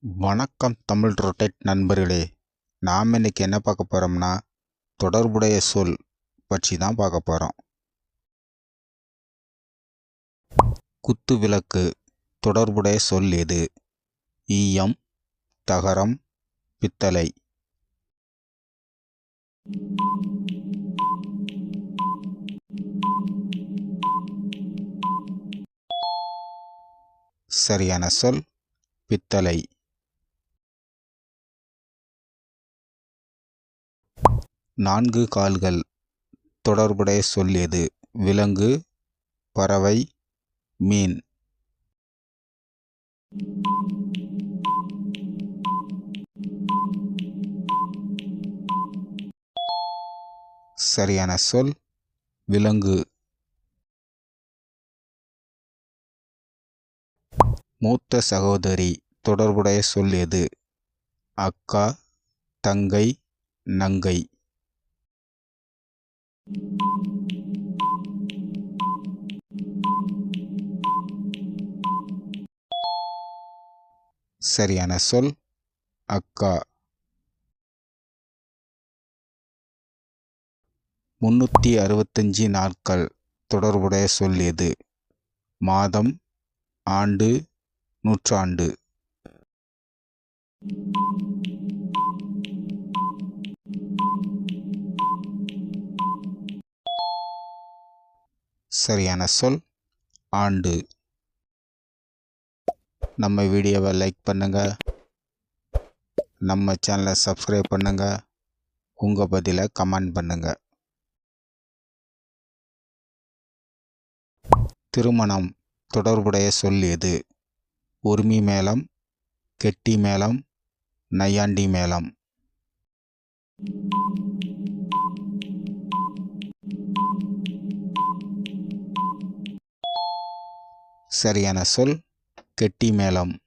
வணக்கம் தமிழ் ரொட்டேட் நண்பர்களே. நாம் இன்னைக்கு என்ன பார்க்க போகிறோம்னா தொடர்புடைய சொல் பற்றி தான் பார்க்க போகிறோம் குத்து விளக்கு தொடர்புடைய சொல் எது? ஈயம் தகரம் பித்தளை. சரியான சொல் பித்தளை. நான்கு கால்கள் தொடர்புடைய சொல் எது விலங்கு பறவை மீன். சரியான சொல் விலங்கு. மூத்த சகோதரி தொடர்புடைய சொல் எது அக்கா தங்கை நங்கை. சரியான சொல் அக்கா. முன்னூற்றி அறுபத்தஞ்சி நாட்கள் தொடர்புடைய சொல் எது? மாதம் ஆண்டு நூற்றாண்டு. சரியான சொல் ஆண்டு. நம்ம வீடியோவை லைக் பண்ணுங்கள் நம்ம சேனலை சப்ஸ்கிரைப் பண்ணுங்கள் உங்கள் பதிலை கமெண்ட் பண்ணுங்கள் திருமணம் தொடர்புடைய சொல் எது? உரிமை மேளம் கெட்டி மேளம் நையாண்டி மேளம். சரியான சொல் கெட்டி மேளம்.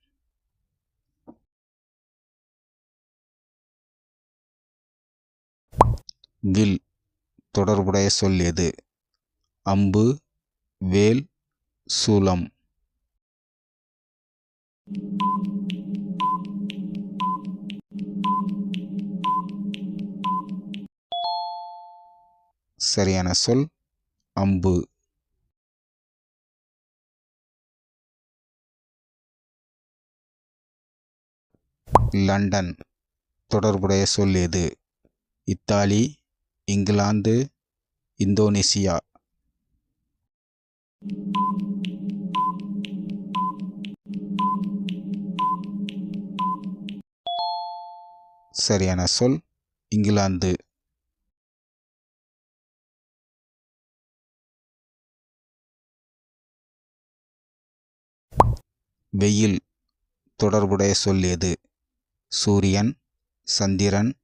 வில் தொடர்புடைய சொல் எது? அம்பு வேல் சூலம். சரியான சொல் அம்பு. லண்டன். தொடர்புடைய சொல் எது? இத்தாலி இங்கிலாந்து இந்தோனேசியா. சரியான சொல் இங்கிலாந்து. வெயில் தொடர்புடைய சொல் எது? சூரியன் சந்திரன்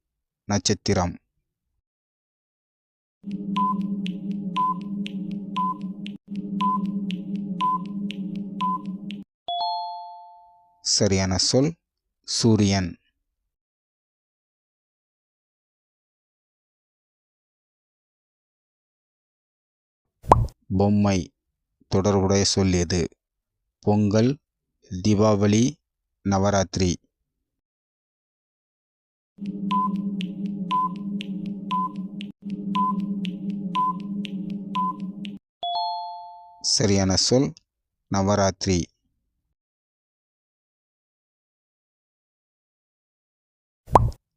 நட்சத்திரம். சரியான சொல் சூரியன். பொம்மை தொடர்புடைய சொல் எது? பொங்கல் தீபாவளி நவராத்திரி. சரியான சொல் நவராத்திரி.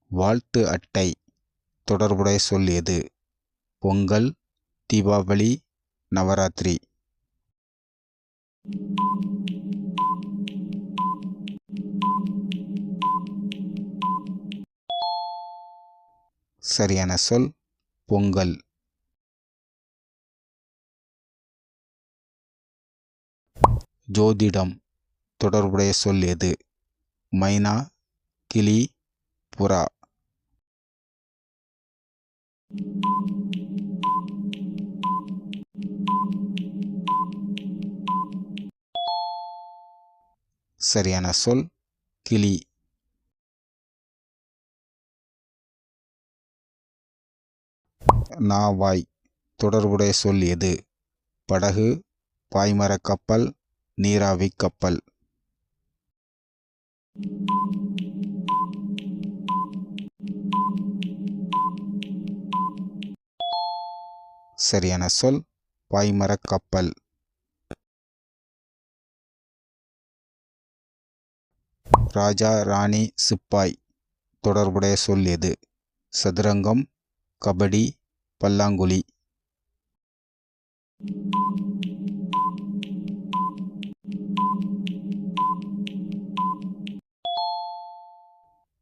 வாழ்த்து அட்டை தொடர்புடைய சொல் எது? பொங்கல் தீபாவளி நவராத்திரி. சரியான சொல் பொங்கல். ஜோதிடம் தொடர்புடைய சொல் எது? மைனா கிளி புறா. சரியான சொல் கிளி. நாவாய் தொடர்புடைய சொல் எது? படகு பாய்மரக் கப்பல் நீராவிக் கப்பல். சரியான சொல் பாய்மரக் கப்பல். ராஜா ராணி சிப்பாய் தொடர்புடைய சொல் எது? சதுரங்கம் கபடி பல்லாங்குழி.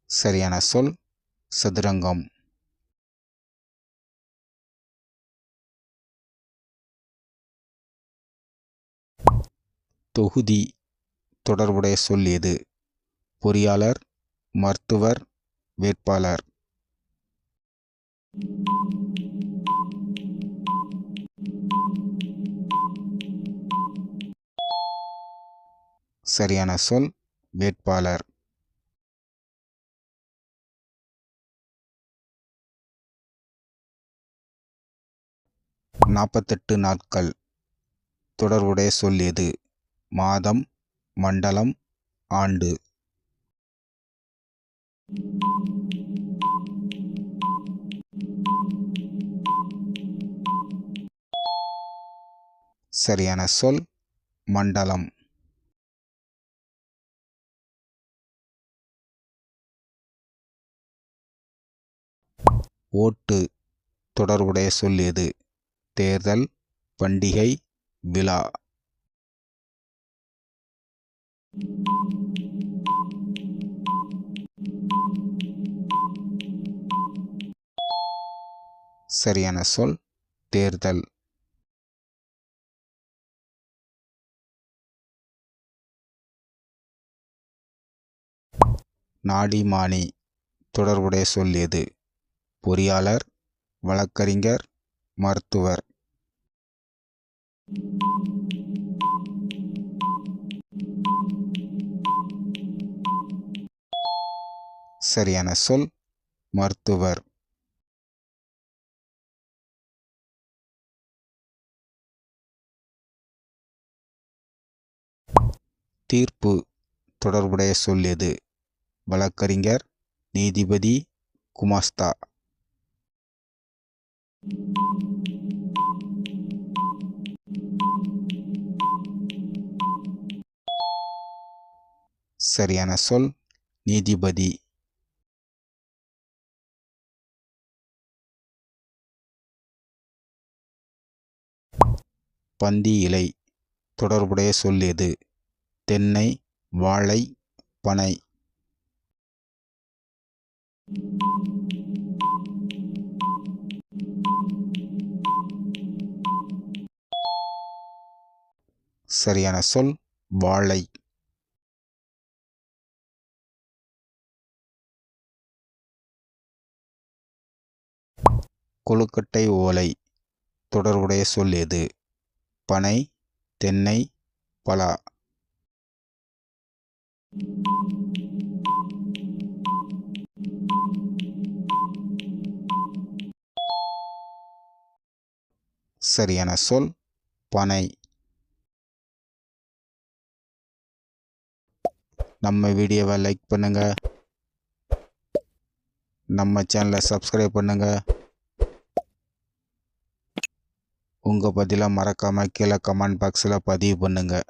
சரியான சொல் சதுரங்கம். தொகுதி தொடர்புடைய சொல் எது? பொறியாளர் மருத்துவர் வேட்பாளர். சரியான சொல் வேட்பாளர். நாற்பத்தெட்டு நாட்கள். தொடர்புடைய சொல் எது? மாதம் மண்டலம் ஆண்டு. சரியான சொல் மண்டலம். ஓட்டு தொடர்புடைய சொல் எது? தேர்தல் பண்டிகை விழா. சரியான சொல் தேர்தல். நாடிமானி தொடர்புடைய சொல் எது? பொறியாளர் வழக்கறிஞர் மருத்துவர். சரியான சொல் மருத்துவர். தீர்ப்பு தொடர்புடைய சொல் எது? வழக்கறிஞர் நீதிபதி குமாஸ்தா. சரியான சொல் நீதிபதி. பந்தி இலை தொடர்புடைய சொல் எது? தென்னை வாழை பனை. சரியான சொல் வாழை. கொழுக்கட்டை ஓலை தொடர்புடைய சொல் எது? பனை தென்னை பலா. சரியான சொல் பனை. நம்ம வீடியோவை லைக் பண்ணுங்கள் நம்ம சேனலை சப்ஸ்கிரைப் பண்ணுங்கள் உங்கள் பதிலாக மறக்காமல் கீழே கமெண்ட் பாக்ஸில் பதிவு பண்ணுங்கள்